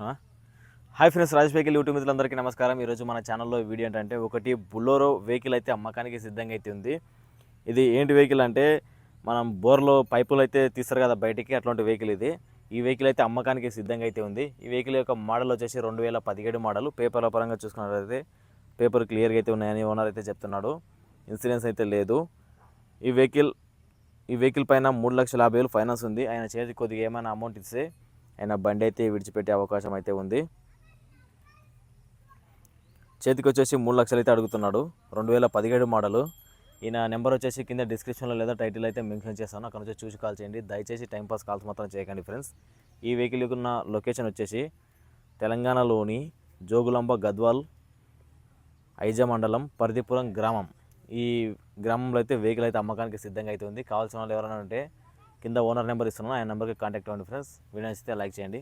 Hi friends Raj vehicle YouTube మిత్రులందరికీ నమస్కారం. ఈరోజు మన ఛానల్లో వీడియో ఏంటంటే ఒకటి బులోరో వెహికల్ అయితే అమ్మకానికి సిద్ధంగా అయితే ఉంది. ఇది ఏంటి వెహికల్ అంటే మనం బోర్లో పైపులు అయితే తీస్తారు కదా బయటికి అట్లాంటి వెహికల్ ఇది. ఈ వెహికల్ అయితే అమ్మకానికి సిద్ధంగా అయితే ఉంది. ఈ వెహికల్ యొక్క మోడల్ వచ్చేసి రెండు వేల పదిహేడు మోడల్ పేపర్ల పరంగా చూసుకున్నట్లయితే పేపర్ క్లియర్గా అయితే ఉన్నాయని ఓనర్ అయితే చెప్తున్నాడు. ఇన్సూరెన్స్ అయితే లేదు. ఈ వెహికల్ ఈ వెహికల్ పైన మూడు లక్షల యాభై వేలు ఫైనాన్స్ ఉంది. ఆయన చేతికి కొద్దిగా ఏమైనా అమౌంట్ ఇస్తే ఆయన బండి అయితే విడిచిపెట్టే అవకాశం అయితే ఉంది. చేతికి వచ్చేసి మూడు లక్షలు అయితే అడుగుతున్నాడు. రెండు వేల పదిహేడు మోడలు. ఈయన నెంబర్ వచ్చేసి కింద డిస్క్రిప్షన్లో లేదా టైటిల్ అయితే మెన్షన్ చేస్తాను అక్కడ నుంచి చూసి కాల్ చేయండి. దయచేసి టైంపాస్ కాల్స్ మాత్రం చేయకండి ఫ్రెండ్స్. ఈ వెహికల్ ఉన్న లొకేషన్ వచ్చేసి తెలంగాణలోని జోగులాంబ గద్వాల్ ఐజ మండలం పరిధిపురం గ్రామం. ఈ గ్రామంలో అయితే వెహికల్ అయితే అమ్మకానికి సిద్ధంగా అయితే ఉంది. కావాల్సిన వాళ్ళు ఎవరైనా ఉంటే కింద ఓనర్ నెంబర్ ఇస్తున్నాను. ఆయన నెంబర్కి కాంటాక్ట్ అవ్వండి ఫ్రెండ్స్. వీడియో నచ్చితే లైక్ చేయండి.